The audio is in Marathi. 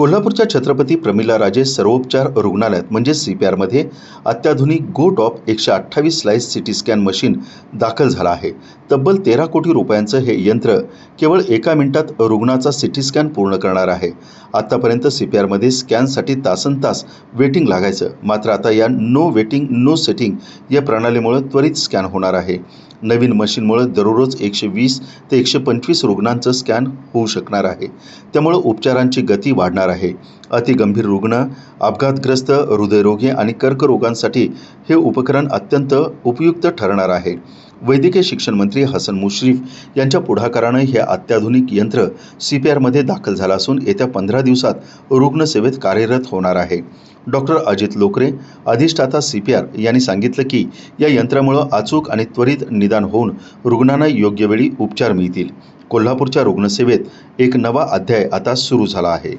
कोल्हापूरच्या छत्रपती प्रमिला राजे सर्वोपचार रुग्णालयात म्हणजे सी पी आरमध्ये अत्याधुनिक गो टॉप एकशे अठ्ठावीस स्लाईस सिटी स्कॅन मशीन दाखल झाला आहे. तब्बल तेरा कोटी रुपयांचं हे यंत्र केवळ एका मिनिटात रुग्णाचा सिटी स्कॅन पूर्ण करणार आहे. आत्तापर्यंत सी पी आरमध्ये स्कॅनसाठी तासन तास वेटिंग लागायचं. मात्र आता या नो वेटिंग नो सेटिंग या प्रणालीमुळे त्वरित स्कॅन होणार आहे. नवीन मशीनमुळे दररोज एकशे वीस ते एकशे पंचवीस रुग्णांचं स्कॅन होऊ शकणार आहे. त्यामुळं उपचारांची गती वाढणार आहे. अतिगंभीर रुग्ण अपघातग्रस्त हृदयरोगी आणि कर्करोगांसाठी हे उपकरण अत्यंत उपयुक्त ठरणार आहे. वैद्यकीय शिक्षण मंत्री हसन मुश्रीफ यांच्या पुढाकारानं हे अत्याधुनिक यंत्र सी पी आरमध्ये दाखल झालं असून येत्या पंधरा दिवसात रुग्णसेवेत कार्यरत होणार आहे. डॉक्टर अजित लोकरे अधिष्ठाता सी पी आर यांनी सांगितलं की या यंत्रामुळं अचूक आणि त्वरित निदान होऊन रुग्णांना योग्य वेळी उपचार मिळतील. कोल्हापूरच्या रुग्णसेवेत एक नवा अध्याय आता सुरू झाला आहे.